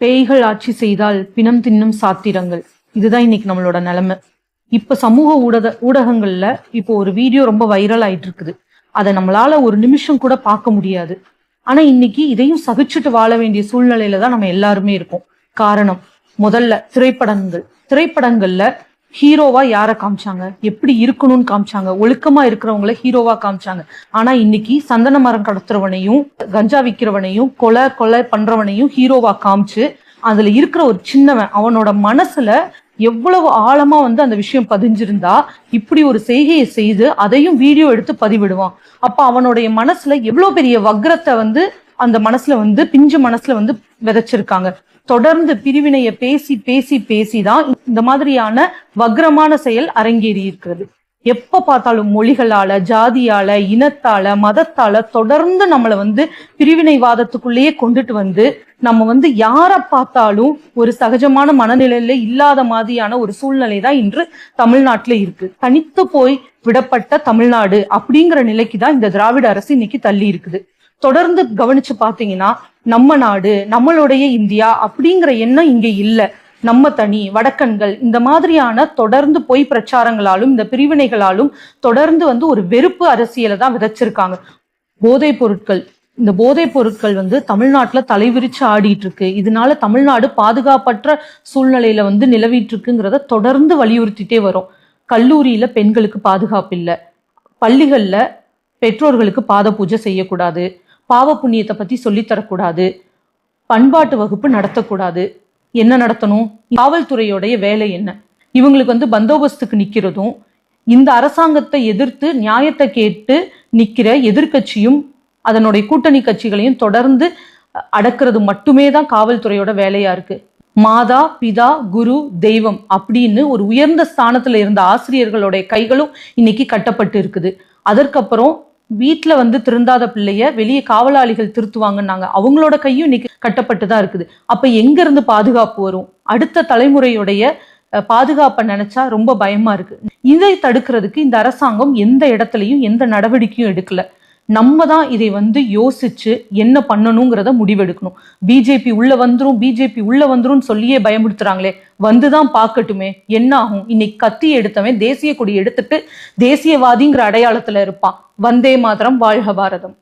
பேய்கள் ஆட்சி செய்தால் பிணம் தின்னும் சாத்திரங்கள். இதுதான் இன்னைக்கு நம்மளோட நிலைமை. இப்ப சமூக ஊடக ஊடகங்கள்ல இப்போ ஒரு வீடியோ ரொம்ப வைரல் ஆயிட்டு இருக்குது அதை நம்மளால ஒரு நிமிஷம் கூட பார்க்க முடியாது. ஆனா இன்னைக்கு இதையும் சகிச்சுட்டு வாழ வேண்டிய சூழ்நிலையில தான் நம்ம எல்லாருமே இருக்கோம். காரணம் முதல்ல திரைப்படங்கள். திரைப்படங்கள்ல ஹீரோவா யாரை காமிச்சாங்க? எப்படி இருக்கணும்னு காமிச்சாங்க? ஒழுக்கமா இருக்கிறவங்கள ஹீரோவா காமிச்சாங்க. ஆனா இன்னைக்கு சந்தன மரம் கடத்துறவனையும் கஞ்சா விக்கிறவனையும் கொலை கொலை பண்றவனையும் ஹீரோவா காமிச்சு அதுல இருக்கிற ஒரு சின்னவன் அவனோட மனசுல எவ்வளவு ஆழமா வந்து அந்த விஷயம் பதிஞ்சிருந்தா இப்படி ஒரு செய்கையை செய்து அதையும் வீடியோ எடுத்து பதிவிடுவான். அப்ப அவனுடைய மனசுல எவ்வளவு பெரிய வக்ரத்தை வந்து அந்த மனசுல வந்து பிஞ்சு மனசுல வந்து விதைச்சிருக்காங்க. தொடர்ந்து பிரிவினையை பேசி பேசி பேசி தான் இந்த மாதிரியான வக்ரமான செயல் அரங்கேறி இருக்கிறது. எப்ப பார்த்தாலும் மொழிகளால ஜாதியால இனத்தால மதத்தால தொடர்ந்து நம்மளை வந்து பிரிவினைவாதத்துக்குள்ளேயே கொண்டுட்டு வந்து நம்ம வந்து யாரை பார்த்தாலும் ஒரு சகஜமான மனநிலையில இல்லாத மாதிரியான ஒரு சூழ்நிலை தான் இன்று தமிழ்நாட்டுல இருக்கு. தனித்து போய் விடப்பட்ட தமிழ்நாடு அப்படிங்கிற நிலைக்கு தான் இந்த திராவிட அரசு இன்னைக்கு தள்ளி இருக்குது. தொடர்ந்து கவனிச்சு பார்த்தீங்கன்னா நம்ம நாடு நம்மளுடைய இந்தியா அப்படிங்கிற எண்ணம் இங்க இல்லை. நம்ம தனி வடக்கன்கள் இந்த மாதிரியான தொடர்ந்து பொய் பிரச்சாரங்களாலும் இந்த பிரிவினைகளாலும் தொடர்ந்து வந்து ஒரு வெறுப்பு அரசியலை தான் விதைச்சிருக்காங்க. போதைப் பொருட்கள் இந்த போதைப் பொருட்கள் வந்து தமிழ்நாட்டில் தலைவிரிச்சு ஆடிட்டு இருக்கு இதனால தமிழ்நாடு பாதுகாப்பற்ற சூழ்நிலையில வந்து நிலவிட்டு இருக்குங்கிறத தொடர்ந்து வலியுறுத்திட்டே வரும். கல்லூரியில பெண்களுக்கு பாதுகாப்பு இல்லை. பள்ளிகளில் பெற்றோர்களுக்கு பாத பூஜை செய்யக்கூடாது. பாவ புண்ணியத்தை பத்தி சொல்லித் தரக்கூடாது பண்பாட்டு வகுப்பு நடத்தக்கூடாது. என்ன நடத்தணும்? காவல்துறையோடைய வேலை என்ன? இவங்களுக்கு வந்து பந்தோபஸ்துக்கு நிக்கிறதும் இந்த அரசாங்கத்தை எதிர்த்து நியாயத்தை கேட்டு நிக்கிற எதிர்க்கட்சியும் அதனுடைய கூட்டணி கட்சிகளையும் தொடர்ந்து அடக்கிறது மட்டுமே தான் காவல்துறையோட வேலையா இருக்கு. மாதா பிதா குரு தெய்வம் அப்படின்னு ஒரு உயர்ந்த ஸ்தானத்துல இருந்த ஆசிரியர்களுடைய கைகளும் இன்னைக்கு கட்டப்பட்டு இருக்குது. அதற்கப்புறம் வீட்டில் வந்து திருந்தாத பிள்ளைய வெளியே காவலாளிகள் திருத்துவாங்கன்னாங்க. அவங்களோட கையும் இன்னைக்கு கட்டப்பட்டு தான் இருக்குது. அப்போ எங்கேருந்து பாதுகாப்பு வரும்? அடுத்த தலைமுறையுடைய பாதுகாப்பை நினைச்சா ரொம்ப பயமா இருக்கு. இதை தடுக்கிறதுக்கு இந்த அரசாங்கம் எந்த இடத்துலையும் எந்த நடவடிக்கையும் எடுக்கல. நம்ம தான் இதை வந்து யோசிச்சு என்ன பண்ணணுங்கிறத முடிவெடுக்கணும். பிஜேபி உள்ள வந்துரும் பிஜேபி உள்ள வந்துரும் சொல்லியே பயமுறுத்துறாங்களே வந்துதான் பார்க்கட்டுமே என்ன ஆகும்? இன்னைக்கு கத்தி எடுத்தவன் தேசிய கொடி எடுத்துட்டு தேசியவாதிங்கிற அடையாளத்துல இருப்பான். வந்தே மாதரம் வாழ்க பாரதம்.